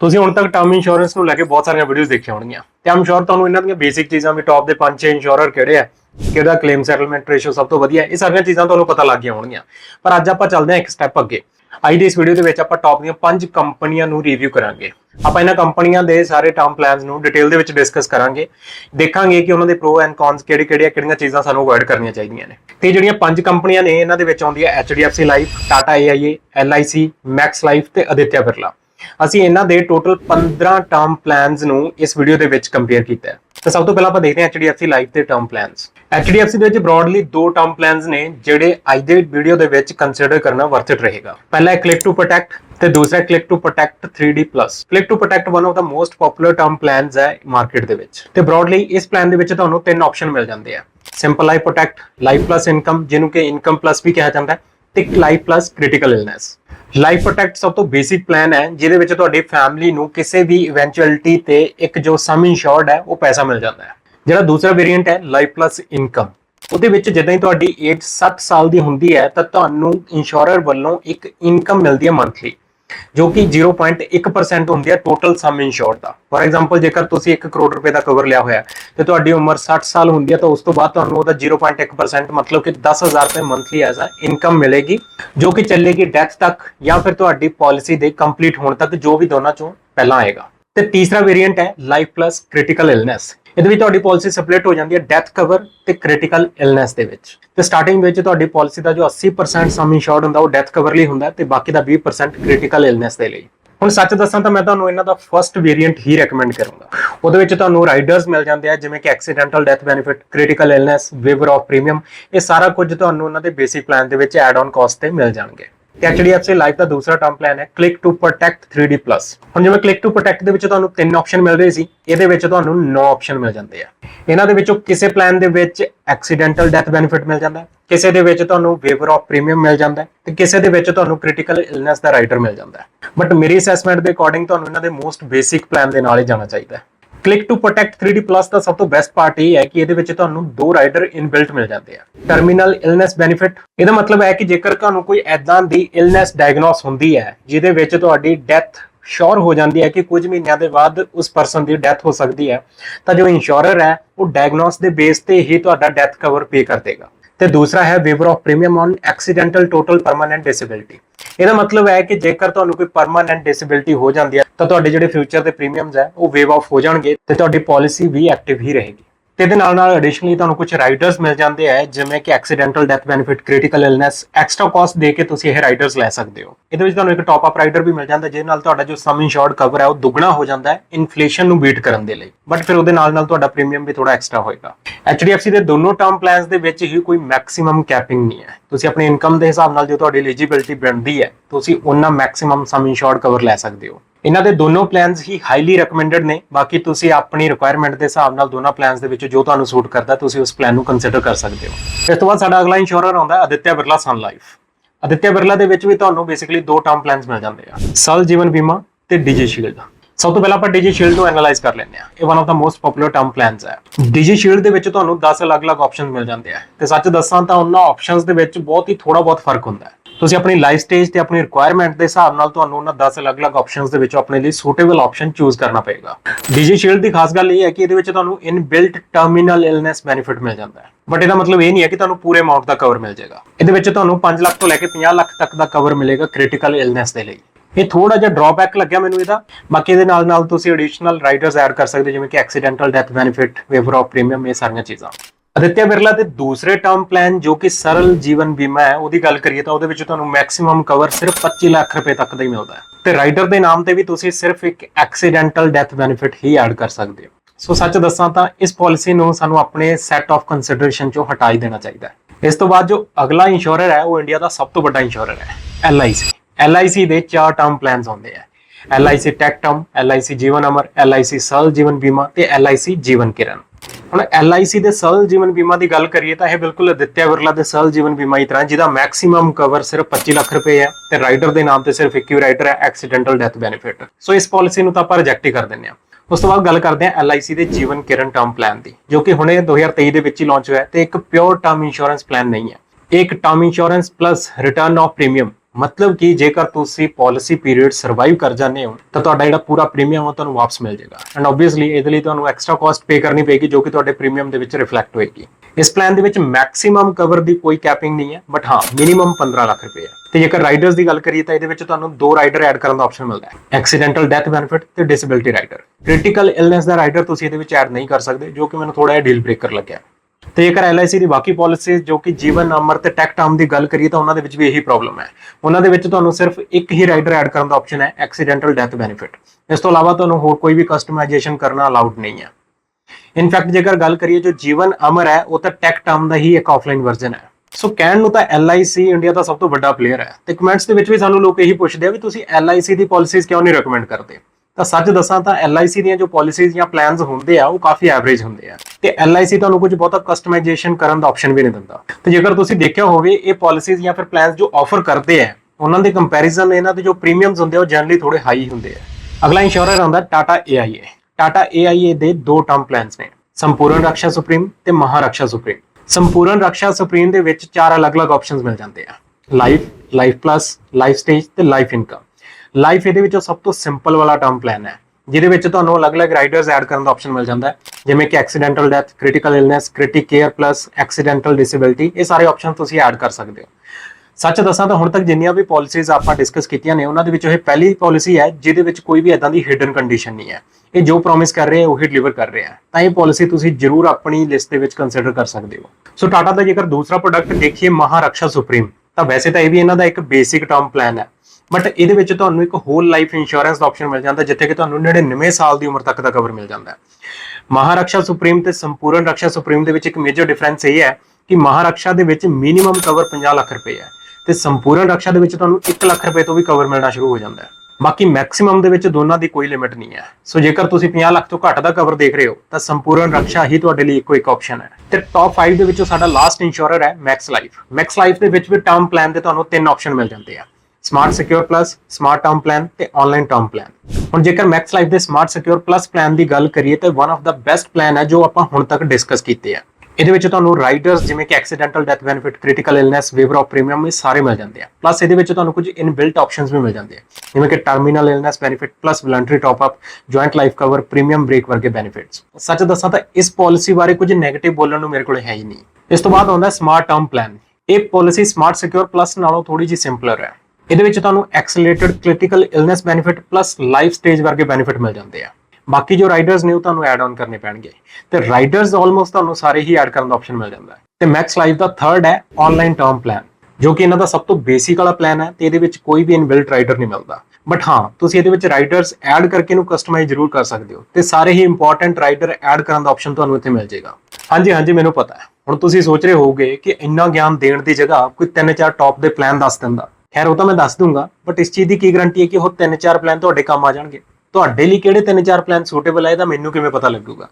ਤੁਸੀਂ ਹੁਣ ਤੱਕ ਟਰਮ ਇੰਸ਼ੋਰੈਂਸ ਨੂੰ ਲੈ ਕੇ ਬਹੁਤ ਸਾਰੀਆਂ ਵੀਡੀਓਜ਼ ਦੇਖੀਆਂ ਹੋਣਗੀਆਂ। ਤੇ ਆਮ ਸ਼ੋਰ ਤੁਹਾਨੂੰ ਇਹਨਾਂ ਦੀਆਂ ਬੇਸਿਕ ਚੀਜ਼ਾਂ ਵੀ ਟੌਪ ਦੇ ਪੰਜ, ਛੇ ਇੰਸ਼ੋਰਰ ਕਿਹੜੇ ਆ, ਕਿਹੜਾ ਕਲੇਮ ਸੈਟਲਮੈਂਟ ਰੇਸ਼ੋ ਸਭ ਤੋਂ ਵਧੀਆ, ਇਹ ਸਾਰੀਆਂ ਚੀਜ਼ਾਂ ਤੁਹਾਨੂੰ ਪਤਾ ਲੱਗ ਗਈਆਂ ਹੋਣਗੀਆਂ। ਪਰ ਅੱਜ ਆਪਾਂ ਚੱਲਦੇ ਹਾਂ ਇੱਕ ਸਟੈਪ ਅੱਗੇ। ਅੱਜ ਦੀ ਇਸ ਵੀਡੀਓ ਦੇ ਵਿੱਚ ਆਪਾਂ ਟੌਪ ਦੀਆਂ ਪੰਜ ਕੰਪਨੀਆਂ ਨੂੰ ਰਿਵਿਊ ਕਰਾਂਗੇ। ਆਪਾਂ ਇਹਨਾਂ ਕੰਪਨੀਆਂ ਦੇ ਸਾਰੇ ਟਰਮ ਪਲਾਨਸ ਨੂੰ ਡਿਟੇਲ ਦੇ ਵਿੱਚ ਡਿਸਕਸ ਕਰਾਂਗੇ। ਦੇਖਾਂਗੇ ਕਿ ਉਹਨਾਂ ਦੇ ਪ੍ਰੋ ਐਂਡ ਕੌਨਸ ਕਿਹੜੇ ਕਿਹੜੇ ਕਿਹੜੀਆਂ ਚੀਜ਼ਾਂ ਸਾਨੂੰ ਅਵੋਇਡ ਕਰਨੀਆਂ ਚਾਹੀਦੀਆਂ ਨੇ। ਤੇ ਜਿਹੜੀਆਂ ਪੰਜ ਕੰਪਨੀਆਂ ਨੇ, ਇਹਨਾਂ ਦੇ ਵਿੱਚ ਆਉਂਦੀ ਹੈ HDFC life Tata AIA LIC Max Life ਤੇ ਅਦਿੱਤਿਆ ਬਿਰਲਾ ਅਸੀਂ ਇਹਨਾਂ ਦੇ ਟੋਟਲ 15 ਟਰਮ ਪਲਾਨਸ ਨੂੰ ਇਸ ਵੀਡੀਓ ਦੇ ਵਿੱਚ ਕੰਪੇਅਰ ਕੀਤਾ ਹੈ। ਤਾਂ ਸਭ ਤੋਂ ਪਹਿਲਾਂ ਆਪਾਂ ਦੇਖਦੇ ਹਾਂ HDFC ਲਾਈਫ ਦੇ ਟਰਮ ਪਲਾਨਸ HDFC ਦੇ ਵਿੱਚ ਬ੍ਰੌਡਲੀ ਦੋ ਟਰਮ ਪਲਾਨਸ ਨੇ, ਜਿਹੜੇ ਅੱਜ ਦੇ ਵੀਡੀਓ ਦੇ ਵਿੱਚ ਕੰਸੀਡਰ ਕਰਨਾ ਵਰਥ ਰਹੇਗਾ। ਪਹਿਲਾ ਹੈ ਕਲਿੱਕ ਟੂ ਪ੍ਰੋਟੈਕਟ ਤੇ ਦੂਸਰਾ click to protect 3D plus click to protect one of the most popular term plans ਹੈ ਮਾਰਕੀਟ ਦੇ ਵਿੱਚ। ਤੇ ਬ੍ਰੌਡਲੀ ਇਸ ਪਲਾਨ ਦੇ ਵਿੱਚ ਤੁਹਾਨੂੰ ਤਿੰਨ ਆਪਸ਼ਨ ਮਿਲ ਜਾਂਦੇ ਆ। Simple life protect life plus income ਜਿਹਨੂੰ ਕਿ ਇਨਕਮ ਪਲੱਸ ਵੀ ਕਿਹਾ ਜਾਂਦਾ ਹੈ, ਤੇ life plus critical illness life protect ਸਭ ਤੋਂ ਬੇਸਿਕ ਪਲਾਨ ਹੈ, ਜਿਹਦੇ ਵਿੱਚ ਤੁਹਾਡੀ ਫੈਮਿਲੀ ਨੂੰ ਕਿਸੇ ਵੀ ਇਵੈਂਚੁਅਲਿਟੀ ਤੇ ਇੱਕ ਜੋ ਸਮ ਇੰਸ਼ੋਰਡ ਹੈ, ਉਹ ਪੈਸਾ ਮਿਲ ਜਾਂਦਾ ਹੈ। ਜਿਹੜਾ ਦੂਸਰਾ ਵੇਰੀਐਂਟ ਹੈ ਲਾਈਫ ਪਲੱਸ ਇਨਕਮ ਉਹਦੇ ਵਿੱਚ ਜਦੋਂ ਹੀ ਤੁਹਾਡੀ ਏਜ 60 ਸਾਲ ਦੀ ਹੁੰਦੀ ਹੈ, ਤਾਂ ਤੁਹਾਨੂੰ ਇੰਸ਼ੋਰਰ ਵੱਲੋਂ ਇੱਕ ਇਨਕਮ ਮਿਲਦੀ ਹੈ ਮੰਥਲੀ ਜੋ ਕਿ 0.1% ਹੁੰਦੀ ਹੈ ਟੋਟਲ ਸਮ ਇੰਸ਼ੋਰਡ ਦਾ। ਫੋਰ ਐਗਜ਼ਾਮਪਲ ਜੇਕਰ ਤੁਸੀਂ 1 ਕਰੋੜ ਰੁਪਏ ਦਾ ਕਵਰ ਲਿਆ ਹੋਇਆ ਤੇ ਤੁਹਾਡੀ ਉਮਰ 60 ਸਾਲ ਹੁੰਦੀ ਹੈ, ਤਾਂ ਉਸ ਤੋਂ ਬਾਅਦ ਤੁਹਾਨੂੰ ਉਹਦਾ 0.1% ਮਤਲਬ ਕਿ 10000 ਰੁਪਏ ਮੰਥਲੀ ਐਜ਼ ਅ ਇਨਕਮ ਮਿਲੇਗੀ, ਜੋ ਕਿ ਚੱਲੇਗੀ ਡੈਥ ਤੱਕ ਜਾਂ ਫਿਰ ਤੁਹਾਡੀ ਪਾਲਿਸੀ ਦੇ ਕੰਪਲੀਟ ਹੋਣ ਤੱਕ, ਜੋ ਵੀ ਦੋਨਾਂ ਚੋਂ ਪਹਿਲਾਂ ਆਏਗਾ। ਤੇ ਤੀਸਰਾ ਵੇਰੀਐਂਟ ਹੈ ਲਾਈਫ ਪਲੱਸ ਕ੍ਰਿਟੀਕਲ ਇਲਨੈਸ ਇਹਦੇ ਵਿੱਚ ਤੁਹਾਡੀ ਪਾਲਿਸੀ ਸਪਲਿਟ ਹੋ ਜਾਂਦੀ ਹੈ ਡੈਥ ਕਵਰ ਤੇ ਕ੍ਰਿਟੀਕਲ ਇਲਨੈਸ ਦੇ ਵਿੱਚ। ਤੇ ਸਟਾਰਟਿੰਗ ਵਿੱਚ ਤੁਹਾਡੀ ਪਾਲਿਸੀ ਦਾ ਜੋ 80% ਸਮ ਇੰਸ਼ੋਰਡ ਹੁੰਦਾ, ਉਹ ਡੈਥ ਕਵਰ ਲਈ ਹੁੰਦਾ ਹੈ ਤੇ ਬਾਕੀ ਦਾ 20% ਕ੍ਰਿਟੀਕਲ ਇਲਨੈਸ ਦੇ ਲਈ। ਹੁਣ ਸੱਚ ਦੱਸਾਂ ਤਾਂ ਮੈਂ ਤੁਹਾਨੂੰ ਇਹਨਾਂ ਦਾ ਫਰਸਟ ਵੇਰੀਐਂਟ ਹੀ ਰეკਮੈਂਡ ਕਰੂੰਗਾ। ਉਹਦੇ ਵਿੱਚ ਤੁਹਾਨੂੰ ਰਾਈਡਰਸ ਮਿਲ ਜਾਂਦੇ ਆ, ਜਿਵੇਂ ਕਿ accidental death benefit critical illness waiver of premium ਇਹ ਸਾਰਾ ਕੁਝ ਤੁਹਾਨੂੰ ਉਹਨਾਂ ਦੇ ਬੇਸਿਕ ਪਲਾਨ ਦੇ ਵਿੱਚ ਐਡ ਆਨ ਕਾਸਟ ਤੇ ਮਿਲ ਜਾਣਗੇ। ਤੇ HDFC ਲਾਈਫ ਦਾ ਦੂਸਰਾ ਟਰਮ ਪਲਾਨ ਹੈ click to protect 3D plus ਹੁਣ ਜਿਵੇਂ ਕਲਿੱਕ ਟੂ ਪ੍ਰੋਟੈਕਟ ਦੇ ਵਿੱਚ ਤੁਹਾਨੂੰ ਤਿੰਨ ਆਪਸ਼ਨ ਮਿਲ ਰਹੇ ਸੀ, ਇਹਦੇ ਵਿੱਚ ਤੁਹਾਨੂੰ 9 ਆਪਸ਼ਨ ਮਿਲ ਜਾਂਦੇ ਆ। ਇਹਨਾਂ ਦੇ ਵਿੱਚੋਂ ਕਿਸੇ ਪਲਾਨ ਦੇ ਵਿੱਚ ਐਕਸੀਡੈਂਟਲ ਡੈਥ ਬੈਨੀਫਿਟ ਮਿਲ ਜਾਂਦਾ ਕਿਸੇ ਦੇ ਵਿੱਚ ਤੁਹਾਨੂੰ ਵੇਵਰ ਆਫ ਪ੍ਰੀਮੀਅਮ ਮਿਲ ਜਾਂਦਾ ਹੈ, ਤੇ ਕਿਸੇ ਦੇ ਵਿੱਚ ਤੁਹਾਨੂੰ ਕ੍ਰਿਟੀਕਲ ਇਲਨੈਸ ਦਾ ਰਾਈਟਰ ਮਿਲ ਜਾਂਦਾ ਬਟ ਮੇਰੀ ਅਸੈਸਮੈਂਟ ਦੇ ਅਕੋਰਡਿੰਗ ਤੁਹਾਨੂੰ ਇਹਨਾਂ ਦੇ ਮੋਸਟ ਬੇਸਿਕ ਪਲਾਨ ਦੇ ਨਾਲ ਹੀ ਜਾਣਾ ਚਾਹੀਦਾ ਹੈ। Click to protect 3D plus ਦਾ ਸਭ ਤੋਂ ਬੈਸਟ ਪਾਰਟ ਇਹ ਹੈ ਕਿ ਇਹਦੇ ਵਿੱਚ ਤੁਹਾਨੂੰ ਦੋ ਰਾਈਡਰ ਇਨਬਿਲਟ ਮਿਲ ਜਾਂਦੇ ਆ। ਟਰਮੀਨਲ ਇਲਨੈਸ ਬੈਨੀਫਿਟ ਇਹਦਾ ਮਤਲਬ ਹੈ ਕਿ ਜੇਕਰ ਤੁਹਾਨੂੰ ਕੋਈ ਐਦਾਂ ਦੀ ਇਲਨੈਸ ਡਾਇਗਨੋਸ ਹੁੰਦੀ ਹੈ, ਜਿਹਦੇ ਵਿੱਚ ਤੁਹਾਡੀ ਡੈਥ ਸ਼ੋਰ ਹੋ ਜਾਂਦੀ ਹੈ ਕਿ ਕੁਝ ਮਹੀਨਿਆਂ ਦੇ ਬਾਅਦ ਉਸ ਪਰਸਨ ਦੀ ਡੈਥ ਹੋ ਸਕਦੀ ਹੈ, ਤਾਂ ਜੋ ਇੰਸ਼ੋਰਰ ਹੈ, ਉਹ ਡਾਇਗਨੋਸ ਦੇ ਬੇਸ ਤੇ ਹੀ ਤੁਹਾਡਾ ਡੈਥ ਕਵਰ ਪੇ ਕਰ ਦੇਗਾ। ਤੇ ਦੂਸਰਾ ਹੈ waiver of premium on accidental total permanent disability ਇਹਦਾ ਮਤਲਬ ਹੈ ਕਿ ਜੇਕਰ ਤੁਹਾਨੂੰ ਕੋਈ ਪਰਮਾਨੈਂਟ ਡਿਸੇਬਿਲਿਟੀ ਹੋ ਜਾਂਦੀ ਹੈ, ਤਾਂ ਤੁਹਾਡੇ ਜਿਹੜੇ ਫਿਊਚਰ ਦੇ ਪ੍ਰੀਮੀਅਮਸ ਹੈ, ਉਹ ਵੇਵ ਆਫ ਹੋ ਜਾਣਗੇ ਤੇ ਤੁਹਾਡੀ ਪਾਲਿਸੀ ਵੀ ਐਕਟਿਵ ਹੀ ਰਹੇਗੀ। ਤੇ ਇਹਦੇ ਨਾਲ ਨਾਲ ਐਡੀਸ਼ਨਲੀ ਤੁਹਾਨੂੰ ਕੁਝ ਰਾਈਡਰਸ ਮਿਲ ਜਾਂਦੇ ਆ, ਜਿਵੇਂ ਕਿ accidental death benefit critical illness extra cost ਦੇ ਕੇ ਤੁਸੀਂ ਇਹ ਰਾਈਡਰਸ ਲੈ ਸਕਦੇ ਹੋ। ਇਹਦੇ ਵਿੱਚ ਤੁਹਾਨੂੰ ਇੱਕ ਟਾਪ ਅਪ ਰਾਈਡਰ ਵੀ ਮਿਲ ਜਾਂਦਾ, ਜਿਹਦੇ ਨਾਲ ਤੁਹਾਡਾ ਜੋ ਸਮ ਇੰਸ਼ੋਰਡ ਕਵਰ ਹੈ ਉਹ ਦੁੱਗਣਾ ਹੋ ਜਾਂਦਾ ਹੈ ਇਨਫਲੇਸ਼ਨ ਨੂੰ ਬੀਟ ਕਰਨ ਦੇ ਲਈ। ਬਟ ਫਿਰ ਉਹਦੇ ਨਾਲ ਨਾਲ ਤੁਹਾਡਾ ਪ੍ਰੀਮੀਅਮ ਵੀ ਥੋੜਾ ਐਕਸਟਰਾ ਹੋਏਗਾ। HDFC ਦੇ ਦੋਨੋਂ ਟਰਮ ਪਲਾਨਸ ਦੇ ਵਿੱਚ ਹੀ ਕੋਈ ਮੈਕਸਿਮਮ ਕੈਪਿੰਗ ਨਹੀਂ ਹੈ। ਤੁਸੀਂ ਆਪਣੀ ਇਨਕਮ ਦੇ ਹਿਸਾਬ ਨਾਲ ਜੋ ਤੁਹਾਡੀ ਐਲੀਜੀਬਿਲਟੀ ਬਣਦੀ ਹੈ, ਤੁਸੀਂ ਉਹਨਾਂ ਮੈਕਸਿਮਮ ਸਮ ਇੰਸ਼ੋਰਡ ਕਵਰ ਲੈ ਸਕਦੇ ਹੋ। ਇਹਨਾਂ ਦੇ ਦੋਨੋਂ ਪਲਾਨਸ ਹੀ ਹਾਈਲੀ ਰეკਮੈਂਡਡ ਨੇ। ਬਾਕੀ ਤੁਸੀਂ ਆਪਣੀ ਰਿਕੁਆਇਰਮੈਂਟ ਦੇ ਹਿਸਾਬ ਨਾਲ ਦੋਨਾਂ ਪਲਾਨਸ ਦੇ ਵਿੱਚ ਜੋ ਤੁਹਾਨੂੰ ਸੂਟ ਕਰਦਾ, ਤੁਸੀਂ ਉਸ ਪਲਾਨ ਨੂੰ ਕੰਸੀਡਰ ਕਰ ਸਕਦੇ ਹੋ। ਇਸ ਤੋਂ ਬਾਅਦ ਸਾਡਾ ਅਗਲਾ ਇੰਸ਼ੋਰਰ ਆਉਂਦਾ ਅਦਿੱਤਿਆ ਬਿਰਲਾ ਸਨ ਲਾਈਫ ਅਦਿੱਤਿਆ ਬਿਰਲਾ ਦੇ ਵਿੱਚ ਵੀ ਤੁਹਾਨੂੰ ਬੇਸਿਕਲੀ ਦੋ ਟਰਮ ਪਲਾਨਸ ਮਿਲ ਜਾਂਦੇ ਆ। ਸਲ ਜੀਵਨ ਬੀਮਾ ਤੇ ਡੀਜੀ ਸ਼ੀਲਡ ਸਭ ਤੋਂ ਪਹਿਲਾਂ ਆਪਾਂ ਡੀਜੀ ਸ਼ੀਲਡ ਨੂੰ ਐਨਾਲਾਈਜ਼ ਕਰ ਲੈਂਦੇ ਆ ਇਹ one of the most popular term plans ਹੈ। ਡੀਜੀ ਸ਼ੀਲਡ ਦੇ ਵਿੱਚ ਤੁਹਾਨੂੰ 10 ਅਲੱਗ-ਅਲੱਗ ਆਪਸ਼ਨਸ ਮਿਲ ਜਾਂਦੇ ਆ। ਤੇ ਸੱਚ ਦੱਸਾਂ ਤਾਂ ਉਹਨਾਂ ਆਪਸ਼ਨਸ ਦੇ ਵਿੱਚ ਬਹੁਤ ਹੀ ਥੋੜਾ ਬਹੁਤ ਫ਼ਰਕ ਹੁੰਦਾ ਹੈ। ਤੁਸੀਂ ਆਪਣੀ ਲਾਈਫ ਸਟੇਜ ਤੇ ਆਪਣੀ ਰਿਕੁਆਇਰਮੈਂਟ ਦੇ ਹਿਸਾਬ ਨਾਲ ਤੁਹਾਨੂੰ ਉਹਨਾਂ 10 ਅਲੱਗ-ਅਲੱਗ ਆਪਸ਼ਨਸ ਦੇ ਵਿੱਚੋਂ ਆਪਣੇ ਲਈ ਸੂਟੇਬਲ ਆਪਸ਼ਨ ਚੂਜ਼ ਕਰਨਾ ਪਏਗਾ। ਡੀਜੀ ਸ਼ੀਲਡ ਦੀ ਖਾਸ ਗੱਲ ਇਹ ਹੈ ਕਿ ਇਹਦੇ ਵਿੱਚ ਤੁਹਾਨੂੰ ਇਨਬਿਲਟ ਟਰਮੀਨਲ ਇਲਨੈਸ ਬੈਨੀਫਿਟ ਮਿਲ ਜਾਂਦਾ ਹੈ। ਬਟ ਇਹਦਾ ਮਤਲਬ ਇਹ ਨਹੀਂ ਹੈ ਕਿ ਤੁਹਾਨੂੰ ਪੂਰੇ ਅਮਾਉਂਟ ਦਾ ਕਵਰ ਮਿਲ ਜਾਏਗਾ। ਇਹਦੇ ਵਿੱਚ ਤੁਹਾਨੂੰ 5 ਲੱਖ ਤੋਂ ਲੈ ਕੇ 50 ਲੱਖ ਤੱਕ ਦਾ ਕਵਰ ਮਿਲੇਗਾ ਕ੍ਰਿਟੀਕਲ ਇਲਨੈਸ ਦੇ ਲਈ। ਇਹ ਥੋੜਾ ਜਿਹਾ ਡਰਾਬੈਕ ਲੱਗਿਆ ਮੈਨੂੰ ਇਹਦਾ। ਬਾਕੀ ਇਹਦੇ ਨਾਲ ਨਾਲ ਤੁਸੀਂ ਐਡੀਸ਼ਨਲ ਰਾਈਡਰਸ ਐਡ ਕਰ ਸਕਦੇ ਹੋ, ਜਿਵੇਂ ਕਿ accidental death benefit waiver of premium ਇਹ ਸਾਰੀਆਂ ਚੀਜ਼ਾਂ। ਅਦਿੱਤਿਆ ਬਿਰਲਾ ਦੇ ਦੂਸਰੇ ਟਰਮ ਪਲਾਨ ਜੋ ਕਿ ਸਰਲ ਜੀਵਨ ਬੀਮਾ ਹੈ, ਉਹਦੀ ਗੱਲ ਕਰੀਏ ਤਾਂ ਉਹਦੇ ਵਿੱਚ ਤੁਹਾਨੂੰ ਮੈਕਸਿਮਮ ਕਵਰ ਸਿਰਫ 25 ਲੱਖ ਰੁਪਏ ਤੱਕ ਦਾ ਹੀ ਮਿਲਦਾ ਹੈ। ਤੇ ਰਾਈਡਰ ਦੇ ਨਾਮ ਤੇ ਵੀ ਤੁਸੀਂ ਸਿਰਫ ਇੱਕ ਐਕਸੀਡੈਂਟਲ ਡੈਥ ਬੈਨੀਫਿਟ ਹੀ ਐਡ ਕਰ ਸਕਦੇ ਹੋ। ਸੋ ਸੱਚ ਦੱਸਾਂ ਤਾਂ ਇਸ ਪਾਲਿਸੀ ਨੂੰ ਸਾਨੂੰ ਆਪਣੇ ਸੈਟ ਆਫ ਕੰਸੀਡਰੇਸ਼ਨ ਚੋਂ ਹਟਾ ਹੀ ਦੇਣਾ ਚਾਹੀਦਾ ਹੈ। ਇਸ ਤੋਂ ਬਾਅਦ ਜੋ ਅਗਲਾ ਇੰਸ਼ੋਰਰ ਹੈ, ਉਹ ਇੰਡੀਆ ਦਾ ਸਭ ਤੋਂ ਵੱਡਾ ਇੰਸ਼ੋਰਰ ਹੈ LIC LIC ਦੇ ਚਾਰ ਟਰਮ ਪਲਾਨਸ ਹੁੰਦੇ ਆ LIC tech term LIC Jeevan Amar LIC Saral Jeevan ਬੀਮਾ ਤੇ LIC ਜੀਵਨ ਕਿਰਨ। ਹੁਣ LIC ਦੇ ਸਰਲ ਜੀਵਨ ਬੀਮਾ ਦੀ ਗੱਲ ਕਰੀਏ ਤਾਂ ਇਹ ਬਿਲਕੁਲ ਅਦਿੱਤਿਆ ਬਿਰਲਾ ਦੇ ਸਰਲ ਜੀਵਨ ਬੀਮਾ ਹੀ ਤਰ੍ਹਾਂ, ਜਿਹਦਾ ਮੈਕਸਿਮਮ ਕਵਰ ਸਿਰਫ 25 ਲੱਖ ਰੁਪਏ ਹੈ ਤੇ ਰਾਈਡਰ ਦੇ ਨਾਮ ਤੇ ਸਿਰਫ ਇੱਕ ਹੀ ਰਾਈਡਰ ਹੈ ਐਕਸੀਡੈਂਟਲ ਡੈਥ ਬੈਨੀਫਿਟ ਸੋ ਇਸ ਪਾਲਿਸੀ ਨੂੰ ਤਾਂ ਆਪਾਂ ਰਿਜੈਕਟ ਹੀ ਕਰ ਦਿੰਦੇ ਹਾਂ। ਉਸ ਤੋਂ ਬਾਅਦ ਗੱਲ ਕਰਦੇ ਹਾਂ LIC ਦੇ ਜੀਵਨ ਕਿਰਨ ਟਰਮ ਪਲਾਨ ਦੀ, ਜੋ ਕਿ ਹੁਣੇ 2023 ਦੇ ਵਿੱਚ ਹੀ ਲਾਂਚ ਹੋਇਆ ਹੈ ਤੇ ਇੱਕ ਪਿਓਰ ਟਰਮ ਇੰਸ਼ੋਰੈਂਸ ਪਲਾਨ ਨਹੀਂ ਹੈ। ਇਹ ਇੱਕ term insurance plus return of premium ਮਤਲਬ ਕਿ ਜੇਕਰ ਤੁਸੀਂ ਪਾਲਿਸੀ ਪੀਰੀਅਡ ਸਰਵਾਈਵ ਕਰ ਜਾਂਦੇ ਹੋ, ਤਾਂ ਤੁਹਾਡਾ ਜਿਹੜਾ ਪੂਰਾ ਪ੍ਰੀਮੀਅਮ ਉਹ ਤੁਹਾਨੂੰ ਵਾਪਸ ਮਿਲ ਜਾਏਗਾ। ਐਂਡ ਆਬਵੀਅਸਲੀ ਇਹਦੇ ਲਈ ਤੁਹਾਨੂੰ ਐਕਸਟਰਾ ਕਾਸਟ ਪੇ ਕਰਨੀ ਪਏਗੀ, ਜੋ ਕਿ ਤੁਹਾਡੇ ਪ੍ਰੀਮੀਅਮ ਦੇ ਵਿੱਚ ਰਿਫਲੈਕਟ ਹੋਏਗੀ। ਇਸ ਪਲਾਨ ਦੇ ਵਿੱਚ ਮੈਕਸਿਮਮ ਕਵਰ ਦੀ ਕੋਈ ਕੈਪਿੰਗ ਨਹੀਂ ਹੈ ਬਟ ਹਾਂ ਮਿਨੀਮਮ 15 ਲੱਖ ਰੁਪਏ ਹੈ। ਤੇ ਜੇਕਰ ਰਾਈਡਰਸ ਦੀ ਗੱਲ ਕਰੀਏ ਤਾਂ ਇਹਦੇ ਵਿੱਚ ਤੁਹਾਨੂੰ ਦੋ ਰਾਈਡਰ ਐਡ ਕਰਨ ਦਾ ਆਪਸ਼ਨ ਮਿਲਦਾ ਹੈ। ਐਕਸੀਡੈਂਟਲ ਡੈਥ ਬੈਨੀਫਿਟ ਤੇ ਡਿਸੇਬਿਲਿਟੀ ਰਾਈਡਰ ਕ੍ਰਿਟੀਕਲ ਇਲਨੈਸ ਦਾ ਰਾਈਡਰ ਤੁਸੀਂ ਇਹਦੇ ਵਿੱਚ ਐਡ ਨਹੀਂ ਕਰ ਸਕਦੇ, ਜੋ ਕਿ ਮੈਨੂੰ ਥੋੜਾ ਜਿਹਾ ਡੀਲ ਬ੍ਰੇਕਰ ਲੱਗਿਆ। ਤੇ ਜੇਕਰ LIC ਦੀ ਬਾਕੀ ਪਾਲਿਸੀਜ਼ ਜੋ ਕਿ ਜੀਵਨ ਅਮਰ ਤੇ ਟੈਕ ਟਰਮ ਦੀ ਗੱਲ ਕਰੀਏ ਤਾਂ ਉਹਨਾਂ ਦੇ ਵਿੱਚ ਵੀ ਇਹੀ ਪ੍ਰੋਬਲਮ ਹੈ। ਉਹਨਾਂ ਦੇ ਵਿੱਚ ਤੁਹਾਨੂੰ ਸਿਰਫ ਇੱਕ ਹੀ ਰਾਈਡਰ ਐਡ ਕਰਨ ਦਾ ਆਪਸ਼ਨ ਹੈ ਐਕਸੀਡੈਂਟਲ ਡੈਥ ਬੈਨੀਫਿਟ ਇਸ ਤੋਂ ਇਲਾਵਾ ਤੁਹਾਨੂੰ ਹੋਰ ਕੋਈ ਵੀ ਕਸਟਮਾਈਜੇਸ਼ਨ ਕਰਨਾ ਅਲਾਉਡ ਨਹੀਂ ਹੈ। ਇਨਫੈਕਟ ਜੇਕਰ ਗੱਲ ਕਰੀਏ ਜੋ ਜੀਵਨ ਅਮਰ ਹੈ, ਉਹ ਤਾਂ ਟੈਕ ਟਰਮ ਦਾ ਹੀ ਇੱਕ ਆਫਲਾਈਨ ਵਰਜ਼ਨ ਹੈ। ਸੋ ਕਹਿਣ ਨੂੰ ਤਾਂ LIC ਇੰਡੀਆ ਦਾ ਸਭ ਤੋਂ ਵੱਡਾ ਪਲੇਅਰ ਹੈ। ਤੇ ਕਮੈਂਟਸ ਦੇ ਵਿੱਚ ਵੀ ਸਾਨੂੰ ਲੋਕ ਇਹੀ ਪੁੱਛਦੇ ਆ ਵੀ ਤੁਸੀਂ LIC ਦੀ ਪਾਲਿਸੀਜ਼ ਕਿਉਂ ਨਹੀਂ ਰეკਮੈਂਡ ਕਰਦੇ? ਤਾਂ ਸੱਚ ਦੱਸਾਂ ਤਾਂ LIC ਦੀਆਂ ਜੋ ਪਾਲਿਸੀਜ਼ ਜਾਂ ਪਲਾਨਸ ਹੁੰਦੇ ਆ, ਉਹ ਕਾਫੀ ਐਵਰੇਜ ਹੁੰਦੇ ਆ। ਤੇ LIC ਤੁਹਾਨੂੰ ਕੁਝ ਬਹੁਤਾ ਕਸਟਮਾਈਜੇਸ਼ਨ ਕਰਨ ਦਾ ਆਪਸ਼ਨ ਵੀ ਨਹੀਂ ਦਿੰਦਾ। ਤੇ ਜੇਕਰ ਤੁਸੀਂ ਦੇਖਿਆ ਹੋਵੇ, ਇਹ ਪਾਲਿਸੀਜ਼ ਜਾਂ ਫਿਰ ਪਲਾਨਸ ਜੋ ਆਫਰ ਕਰਦੇ ਆ, ਉਹਨਾਂ ਦੇ ਕੰਪੈਰੀਜ਼ਨ ਇਹਨਾਂ ਦੇ ਜੋ ਪ੍ਰੀਮੀਅਮਸ ਹੁੰਦੇ ਆ, ਉਹ ਜਨਰਲੀ ਥੋੜੇ ਹਾਈ ਹੁੰਦੇ ਆ। ਅਗਲਾ ਇੰਸ਼ੋਰਰ ਆਉਂਦਾ ਟਾਟਾ AIA ਟਾਟਾ AIA ਦੇ ਦੋ ਟਰਮ ਪਲਾਨਸ ਨੇ, ਸੰਪੂਰਨ ਰੱਖਿਆ ਸੁਪਰੀਮ ਤੇ ਮਹਾਰਕਸ਼ਾ ਸੁਪਰੀਮ। ਸੰਪੂਰਨ ਰੱਖਿਆ ਸੁਪਰੀਮ ਦੇ ਵਿੱਚ ਚਾਰ ਅਲੱਗ-ਅਲੱਗ ਆਪਸ਼ਨਸ ਮਿਲ ਜਾਂਦੇ ਆ। Life life plus life stage ਤੇ ਲਾਈਫ ਇਨਕਮ ਲਾਈਫ ਇਹਦੇ ਵਿੱਚੋਂ ਸਭ ਤੋਂ ਸਿੰਪਲ ਵਾਲਾ ਟਰਮ ਪਲਾਨ ਹੈ। ਜਿਹਦੇ ਵਿੱਚ ਤੁਹਾਨੂੰ ਅਲੱਗ-ਅਲੱਗ ਰਾਈਡਰਸ ਐਡ ਕਰਨ ਦਾ ਆਪਸ਼ਨ ਮਿਲ ਜਾਂਦਾ ਹੈ। ਜਿਵੇਂ ਕਿ accidental death critical illness critic care plus accidental disability ਇਹ ਸਾਰੇ ਆਪਸ਼ਨ ਤੁਸੀਂ ਐਡ ਕਰ ਸਕਦੇ ਹੋ। ਸੱਚ ਦੱਸਾਂ ਤਾਂ ਹੁਣ ਤੱਕ ਜਿੰਨੀਆਂ ਵੀ ਪਾਲਿਸੀਜ਼ ਆਪਾਂ ਡਿਸਕਸ ਕੀਤੀਆਂ ਨੇ, ਉਹਨਾਂ ਦੇ ਵਿੱਚੋਂ ਇਹ ਪਹਿਲੀ ਪਾਲਿਸੀ ਹੈ, ਜਿਹਦੇ ਵਿੱਚ ਕੋਈ ਵੀ ਇਦਾਂ ਦੀ ਹਿਡਨ ਕੰਡੀਸ਼ਨ ਨਹੀਂ ਹੈ। ਇਹ ਜੋ ਪ੍ਰੋਮਿਸ ਕਰ ਰਹੇ ਹੈ ਉਹੀ ਡਿਲੀਵਰ ਕਰ ਰਹੇ ਹੈ ਤਾਂ ਇਹ ਪਾਲਿਸੀ ਤੁਸੀਂ ਜ਼ਰੂਰ ਆਪਣੀ ਲਿਸਟ ਦੇ ਵਿੱਚ ਕੰਸੀਡਰ ਕਰ ਸਕਦੇ ਹੋ। ਸੋ ਟਾਟਾ ਦਾ ਜੇਕਰ ਦੂਸਰਾ ਪ੍ਰੋਡਕਟ ਦੇਖੀਏ, ਮਹਾਰਕਸ਼ਾ ਸੁਪਰੀਮ। ਤਾਂ ਵੈਸੇ ਤਾਂ ਇਹ ਵੀ ਇਹਨਾਂ ਦਾ ਇੱਕ ਬੇਸਿਕ ਟਰਮ ਪਲਾਨ ਹੈ। ਬਟ ਇਹਦੇ ਵਿੱਚ ਤੁਹਾਨੂੰ ਇੱਕ ਹੋਲ ਲਾਈਫ ਇੰਸ਼ੋਰੈਂਸ ਦਾ ਆਪਸ਼ਨ ਮਿਲ ਜਾਂਦਾ, ਜਿੱਥੇ ਕਿ ਤੁਹਾਨੂੰ 99 ਸਾਲ ਦੀ ਉਮਰ ਤੱਕ ਦਾ ਕਵਰ ਮਿਲ ਜਾਂਦਾ ਹੈ। ਮਹਾਰਕਸ਼ਾ ਸੁਪਰੀਮ ਤੇ ਸੰਪੂਰਨ ਰਕਸ਼ਾ ਸੁਪਰੀਮ ਦੇ ਵਿੱਚ ਇੱਕ ਮੇਜਰ ਡਿਫਰੈਂਸ ਇਹ ਹੈ ਕਿ ਮਹਾਰਕਸ਼ਾ ਦੇ ਵਿੱਚ ਮਿਨੀਮਮ ਕਵਰ 50 ਲੱਖ ਰੁਪਏ ਹੈ ਤੇ ਸੰਪੂਰਨ ਰਕਸ਼ਾ ਦੇ ਵਿੱਚ ਤੁਹਾਨੂੰ 1 ਲੱਖ ਰੁਪਏ ਤੋਂ ਵੀ ਕਵਰ ਮਿਲਣਾ ਸ਼ੁਰੂ ਹੋ ਜਾਂਦਾ ਹੈ। ਬਾਕੀ ਮੈਕਸਿਮਮ ਦੇ ਵਿੱਚ ਦੋਨਾਂ ਦੀ ਕੋਈ ਲਿਮਿਟ ਨਹੀਂ ਹੈ। ਸੋ ਜੇਕਰ ਤੁਸੀਂ 50 ਲੱਖ ਤੋਂ ਘੱਟ ਦਾ ਕਵਰ ਦੇਖ ਰਹੇ ਹੋ, ਤਾਂ ਸੰਪੂਰਨ ਰੱਖਿਆ ਹੀ ਤੁਹਾਡੇ ਲਈ ਇੱਕੋ ਇੱਕ ਆਪਸ਼ਨ ਹੈ। ਤੇ ਟਾਪ 5 ਦੇ ਵਿੱਚੋਂ ਸਾਡਾ ਲਾਸਟ ਇੰਸ਼ੋਰਰ ਹੈ ਮੈਕਸ ਲਾਈਫ ਮੈਕਸ ਲਾਈਫ ਦੇ ਵਿੱਚ ਵੀ ਟਰਮ ਪਲਾਨ ਦੇ ਤੁਹਾਨੂੰ ਤਿੰਨ ਆਪਸ਼ਨ ਮਿਲ ਜਾਂਦੇ ਆ। Smart secure plus smart term plan ਤੇ ਆਨਲਾਈਨ ਟਰਮ ਪਲਾਨ ਹੁਣ ਜੇਕਰ ਮੈਕਸ ਲਾਈਫ ਦੇ ਸਮਾਰਟ ਸਿਕਿਉਰ ਪਲੱਸ ਪਲਾਨ ਦੀ ਗੱਲ ਕਰੀਏ ਤਾਂ one of the best plan ਹੈ ਜੋ ਆਪਾਂ ਹੁਣ ਤੱਕ ਡਿਸਕਸ ਕੀਤੇ ਆ। ਇਹਦੇ ਵਿੱਚ ਤੁਹਾਨੂੰ ਰਾਈਡਰਸ ਜਿਵੇਂ ਕਿ accidental death benefit critical illness waiver of premium ਇਹ ਸਾਰੇ ਮਿਲ ਜਾਂਦੇ ਆ। ਪਲੱਸ ਇਹਦੇ ਵਿੱਚ ਤੁਹਾਨੂੰ ਕੁਝ ਇਨਬਿਲਟ ਆਪਸ਼ਨਸ ਵੀ ਮਿਲ ਜਾਂਦੇ ਆ। ਜਿਵੇਂ ਕਿ terminal illness benefit plus voluntary top up joint life cover premium break ਵਰਗੇ ਬੈਨੀਫਿਟਸ ਸੱਚ ਦੱਸਾਂ ਤਾਂ ਇਸ ਪਾਲਿਸੀ ਬਾਰੇ ਕੁਝ ਨੈਗੇਟਿਵ ਬੋਲਣ ਨੂੰ ਮੇਰੇ ਕੋਲ ਹੈ ਹੀ ਨਹੀਂ। ਇਸ ਤੋਂ ਬਾਅਦ ਆਉਂਦਾ ਸਮਾਰਟ ਟਰਮ ਪਲਾਨ ਇਹ ਪਾਲਿਸੀ ਸਮਾਰਟ ਸਿਕਿਉਰ ਪਲੱਸ ਨਾਲੋਂ ਥੋੜੀ ਜਿਹੀ ਸਿੰਪਲਰ ਹੈ। ਇਹਦੇ ਵਿੱਚ ਤੁਹਾਨੂੰ accelerated critical illness benefit plus life stage ਵਰਗੇ ਬੈਨੀਫਿਟ ਮਿਲ ਜਾਂਦੇ ਆ। ਬਾਕੀ ਜੋ ਰਾਈਡਰਸ ਨੇ ਉਹ ਤੁਹਾਨੂੰ ਐਡ ਆਨ ਕਰਨੇ ਪੈਣਗੇ। ਤੇ ਰਾਈਡਰਸ ਆਲਮੋਸਟ ਤੁਹਾਨੂੰ ਸਾਰੇ ਹੀ ਐਡ ਕਰਨ ਦਾ ਆਪਸ਼ਨ ਮਿਲ ਜਾਂਦਾ ਹੈ। ਤੇ ਮੈਕਸ ਲਾਈਫ ਦਾ ਥਰਡ ਹੈ ਆਨਲਾਈਨ ਟਰਮ ਪਲਾਨ ਜੋ ਕਿ ਇਹਨਾਂ ਦਾ ਸਭ ਤੋਂ ਬੇਸਿਕ ਵਾਲਾ ਪਲਾਨ ਹੈ ਤੇ ਇਹਦੇ ਵਿੱਚ ਕੋਈ ਵੀ ਇਨਬਿਲਟ ਰਾਈਡਰ ਨਹੀਂ ਮਿਲਦਾ। ਬਟ ਹਾਂ, ਤੁਸੀਂ ਇਹਦੇ ਵਿੱਚ ਰਾਈਡਰਸ ਐਡ ਕਰਕੇ ਇਹਨੂੰ ਕਸਟਮਾਈਜ਼ ਜ਼ਰੂਰ ਕਰ ਸਕਦੇ ਹੋ ਤੇ ਸਾਰੇ ਹੀ ਇੰਪੋਰਟੈਂਟ ਰਾਈਡਰ ਐਡ ਕਰਨ ਦਾ ਆਪਸ਼ਨ ਤੁਹਾਨੂੰ ਇੱਥੇ ਮਿਲ ਜਾਏਗਾ। ਹਾਂਜੀ ਹਾਂਜੀ, ਮੈਨੂੰ ਪਤਾ ਹੈ। ਹੁਣ ਤੁਸੀਂ ਸੋਚ ਰਹੇ ਹੋਵੋਗੇ ਕਿ ਇੰਨਾ ਗਿਆਨ ਦੇਣ ਦੀ ਜਗ੍ਹਾ ਕੋਈ ਤਿੰਨ ਚਾਰ ਟੌਪ ਦੇ ਪਲਾਨ ਦੱਸ ਦਿੰਦਾ। ਖੈਰ, ਉਹ ਤਾਂ ਮੈਂ ਦੱਸ ਦੂੰਗਾ ਬਟ ਇਸ ਚੀਜ਼ ਦੀ ਕੀ ਗਾਰੰਟੀ ਹੈ ਕਿ ਉਹ ਤਿੰਨ ਚਾਰ ਪਲਾਨ ਤੁਹਾਡੇ ਕੰਮ ਆ ਜਾਣਗੇ। ਤੁਹਾਡੇ ਲਈ ਕਿਹੜੇ ਤਿੰਨ ਚਾਰ ਪਲਾਨ ਸੂਟੇਬਲ ਹੈ ਇਹਦਾ ਮੈਨੂੰ ਕਿਵੇਂ ਪਤਾ ਲੱਗੂਗਾ?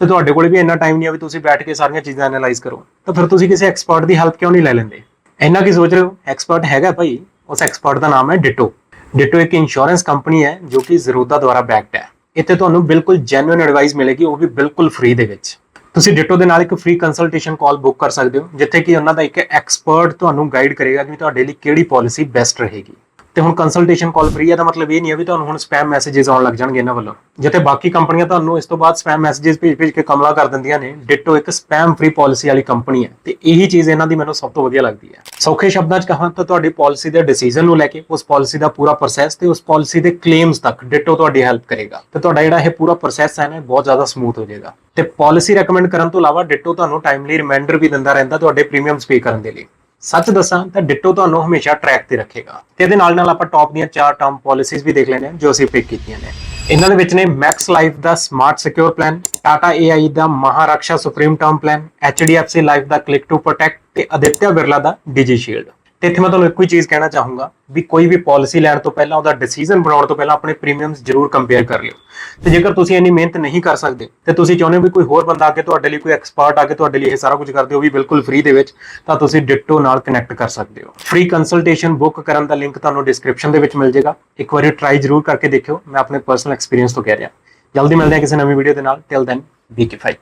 ਤੇ ਤੁਹਾਡੇ ਕੋਲ ਵੀ ਇੰਨਾ ਟਾਈਮ ਨਹੀਂ ਆ ਵੀ ਤੁਸੀਂ ਬੈਠ ਕੇ ਸਾਰੀਆਂ ਚੀਜ਼ਾਂ ਐਨਾਲਾਈਜ਼ ਕਰੋ। ਤਾਂ ਫਿਰ ਤੁਸੀਂ ਕਿਸੇ ਐਕਸਪਰਟ ਦੀ ਹੈਲਪ ਕਿਉਂ ਨਹੀਂ ਲੈ ਲੈਂਦੇ? ਇੰਨਾ ਕੀ ਸੋਚ ਰਹੇ ਹੋ? ਐਕਸਪਰਟ ਹੈਗਾ ਭਾਈ, ਉਸ ਐਕਸਪਰਟ ਦਾ ਨਾਮ ਹੈ ਡਿਟੋ ਡਿਟੋ ਇੱਕ ਇੰਸ਼ੋਰੈਂਸ ਕੰਪਨੀ ਹੈ, ਜੋ ਕਿ ਜ਼ਰੂਰਤਾ ਦੁਆਰਾ ਬੈਕਡ ਹੈ। ਇੱਥੇ ਤੁਹਾਨੂੰ ਬਿਲਕੁਲ ਜੈਨੂਇਨ ਐਡਵਾਈਸ ਮਿਲੇਗੀ, ਉਹ ਵੀ ਬਿਲਕੁਲ ਫ੍ਰੀ ਦੇ ਵਿੱਚ। ਤੁਸੀਂ ਡਿਟੋ ਦੇ ਨਾਲ ਇੱਕ ਫ੍ਰੀ ਕੰਸਲਟੇਸ਼ਨ ਕਾਲ ਬੁੱਕ ਕਰ ਸਕਦੇ ਹੋ, ਜਿੱਥੇ ਕਿ ਉਹਨਾਂ ਦਾ ਇੱਕ ਐਕਸਪਰਟ ਤੁਹਾਨੂੰ ਗਾਈਡ ਕਰੇਗਾ ਕਿ ਤੁਹਾਡੇ ਲਈ ਕਿਹੜੀ ਪਾਲਿਸੀ ਬੈਸਟ ਰਹੇਗੀ। ਤੇ ਹੁਣ ਕੰਸਲਟੇਸ਼ਨ ਕਾਲ ਫ੍ਰੀ ਹੈ ਦਾ ਮਤਲਬ ਇਹ ਨਹੀਂ ਹੈ ਵੀ ਤੁਹਾਨੂੰ ਹੁਣ ਸਪੈਮ ਮੈਸੇजेस ਆਉਣ ਲੱਗ ਜਾਣਗੇ ਇਹਨਾਂ ਵੱਲੋਂ। ਜਿੱਥੇ ਬਾਕੀ ਕੰਪਨੀਆਂ ਤੁਹਾਨੂੰ ਇਸ ਤੋਂ ਬਾਅਦ ਸਪੈਮ ਮੈਸੇजेस ਭੇਜ-ਭੇਜ ਕੇ ਕਮਲਾ ਕਰ ਦਿੰਦੀਆਂ ਨੇ ਡਿਟੋ ਇੱਕ ਸਪੈਮ ਫ੍ਰੀ ਪਾਲਿਸੀ ਵਾਲੀ ਕੰਪਨੀ ਹੈ। ਤੇ ਇਹੀ ਚੀਜ਼ ਇਹਨਾਂ ਦੀ ਮੈਨੂੰ ਸਭ ਤੋਂ ਵਧੀਆ ਲੱਗਦੀ ਹੈ। ਸੌਖੇ ਸ਼ਬਦਾਂ 'ਚ ਕਹਾਂ ਤਾਂ ਤੁਹਾਡੀ ਪਾਲਿਸੀ ਦੇ ਡਿਸੀਜਨ ਨੂੰ ਲੈ ਕੇ, ਉਸ ਪਾਲਿਸੀ ਦਾ ਪੂਰਾ ਪ੍ਰੋਸੈਸ ਤੇ ਉਸ ਪਾਲਿਸੀ ਦੇ ਕਲੇਮਸ ਤੱਕ ਡਿਟੋ ਤੁਹਾਡੀ ਹੈਲਪ ਕਰੇਗਾ। ਤੇ ਤੁਹਾਡਾ ਜਿਹੜਾ ਇਹ ਪੂਰਾ ਪ੍ਰੋਸੈਸ ਹੈ ਨਾ ਬਹੁਤ ਜ਼ਿਆਦਾ ਸਮੂਥ ਹੋ ਜਾਏਗਾ। ਤੇ ਪਾਲਿਸੀ ਰეკਮੈਂਡ ਕਰਨ ਤੋਂ ਇਲਾਵਾ ਡਿਟੋ ਤੁਹਾਨੂੰ ਟਾਈਮਲੀ ਰਿਮਾਈਂਡਰ ਵੀ ਦਿੰਦਾ ਰਹਿੰਦਾ ਤੁਹਾਡੇ ਪ੍ਰੀਮੀਅਮਸ ਪੇ ਕਰਨ ਦੇ ਲਈ। ਸੱਚ ਦੱਸਾਂ ਤਾਂ ਡਿਟੋ ਤੁਹਾਨੂੰ ਹਮੇਸ਼ਾ ਟਰੈਕ ਤੇ ਰੱਖੇਗਾ। ਤੇ ਇਹਦੇ ਨਾਲ ਨਾਲ ਆਪਾਂ ਟੌਪ ਦੀਆਂ ਚਾਰ ਟਰਮ ਪਾਲਿਸੀਜ਼ ਵੀ ਦੇਖ ਲੈਣੇ ਆ ਜੋ ਅਸੀਂ ਪਿਕ ਕੀਤੀਆਂ ਨੇ। ਇਹਨਾਂ ਦੇ ਵਿੱਚ ਨੇ Max Life the smart secure plan Tata AI the Maharaksha supreme term plan HDFC life the click to protect ਤੇ ਅਦਿੱਤਿਆ ਬਿਰਲਾ ਦਾ ਡਿਜੀ ਸ਼ੀਲਡ ਤੇ ਇੱਥੇ ਮੈਂ ਤੁਹਾਨੂੰ ਇੱਕੋ ਹੀ ਚੀਜ਼ ਕਹਿਣਾ ਚਾਹੂੰਗਾ ਵੀ ਕੋਈ ਵੀ ਪਾਲਿਸੀ ਲੈਣ ਤੋਂ ਪਹਿਲਾਂ, ਉਹਦਾ ਡਿਸੀਜਨ ਬਣਾਉਣ ਤੋਂ ਪਹਿਲਾਂ ਆਪਣੇ ਪ੍ਰੀਮੀਅਮਸ ਜ਼ਰੂਰ ਕੰਪੇਅਰ ਕਰ ਲਿਓ। ਤੇ ਜੇਕਰ ਤੁਸੀਂ ਇੰਨੀ ਮਿਹਨਤ ਨਹੀਂ ਕਰ ਸਕਦੇ, ਤੇ ਤੁਸੀਂ ਚਾਹੁੰਦੇ ਹੋ ਵੀ ਕੋਈ ਹੋਰ ਬੰਦਾ ਆ ਕੇ ਤੁਹਾਡੇ ਲਈ, ਕੋਈ ਐਕਸਪਰਟ ਆ ਕੇ ਤੁਹਾਡੇ ਲਈ ਇਹ ਸਾਰਾ ਕੁਝ ਕਰਦੇ ਹੋ ਵੀ ਬਿਲਕੁਲ ਫ੍ਰੀ ਦੇ ਵਿੱਚ, ਤਾਂ ਤੁਸੀਂ ਡਿਟੋ ਨਾਲ ਕਨੈਕਟ ਕਰ ਸਕਦੇ ਹੋ। ਫ੍ਰੀ ਕੰਸਲਟੇਸ਼ਨ ਬੁੱਕ ਕਰਨ ਦਾ ਲਿੰਕ ਤੁਹਾਨੂੰ ਡਿਸਕ੍ਰਿਪਸ਼ਨ ਦੇ ਵਿੱਚ ਮਿਲ ਜਾਏਗਾ। ਇੱਕ ਵਾਰੀ ਟਰਾਈ ਜ਼ਰੂਰ ਕਰਕੇ ਦੇਖਿਓ, ਮੈਂ ਆਪਣੇ ਪਰਸਨਲ ਐਕਸਪੀਰੀਅੰਸ ਤੋਂ ਕਹਿ ਰਿਹਾ। ਜਲਦੀ ਮਿਲਦੇ ਹਾਂ ਕਿਸੇ ਨਵੀਂ ਵੀਡੀਓ ਦੇ ਨਾਲ। ਟਿਲ ਦੈਨ ਬੀ ਕੇ 5